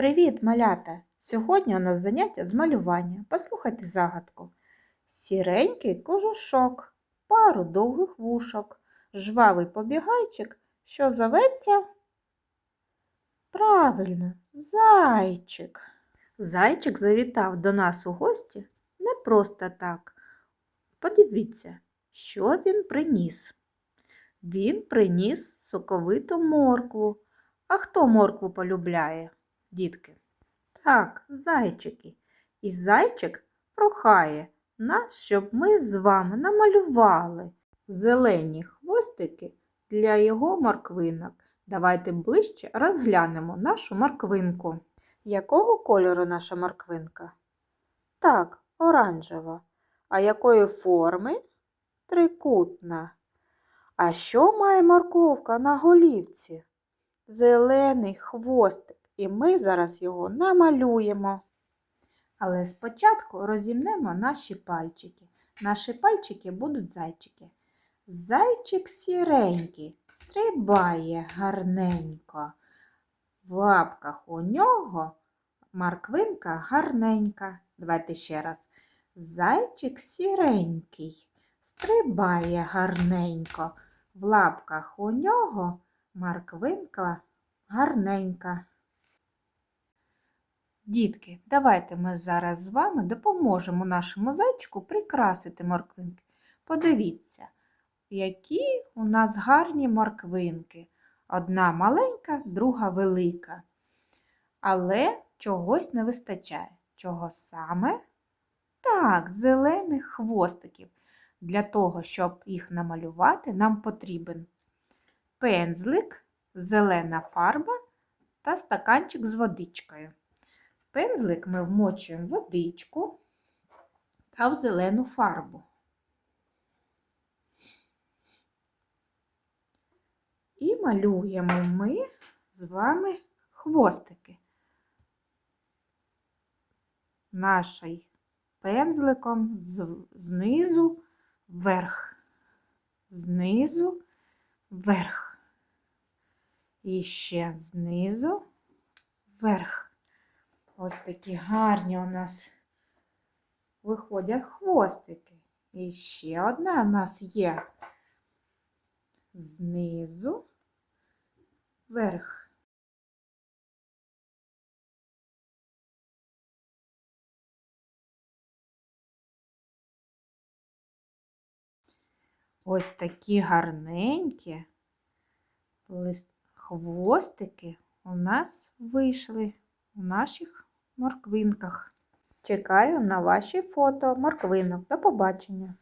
Привіт, малята! Сьогодні у нас заняття з малювання. Послухайте загадку. Сіренький кожушок, пару довгих вушок, жвавий побігайчик, що зоветься? Правильно, зайчик. Зайчик завітав до нас у гості не просто так. Подивіться, що він приніс. Він приніс соковиту моркву. А хто моркву полюбляє, дітки? Так, зайчики. І зайчик прохає нас, щоб ми з вами намалювали зелені хвостики для його морквинок. Давайте ближче розглянемо нашу морквинку. Якого кольору наша морквинка? Так, оранжева. А якої форми? Трикутна. А що має морковка на голівці? Зелений хвостик, і ми зараз його намалюємо. Але спочатку розімнемо наші пальчики. Наші пальчики будуть зайчики. Зайчик сіренький, стрибає гарненько. В лапках у нього морквинка гарненька. Давайте ще раз. Зайчик сіренький, стрибає гарненько. В лапках у нього морквинка гарненька. Дітки, давайте ми зараз з вами допоможемо нашому зайчику прикрасити морквинки. Подивіться, які у нас гарні морквинки. Одна маленька, друга велика. Але чогось не вистачає. Чого саме? Так, зелених хвостиків. Для того, щоб їх намалювати, нам потрібен пензлик, зелена фарба та стаканчик з водичкою. Пензлик ми вмочуємо в водичку та в зелену фарбу. І малюємо ми з вами хвостики. Наший пензликом знизу вверх, знизу вверх. І ще знизу вверх. Ось такі гарні у нас виходять хвостики. І ще одна у нас є знизу вверх. Ось такі гарненькі хвостики у нас вийшли у наших морквинках. Чекаю на ваші фото морквинок. До побачення!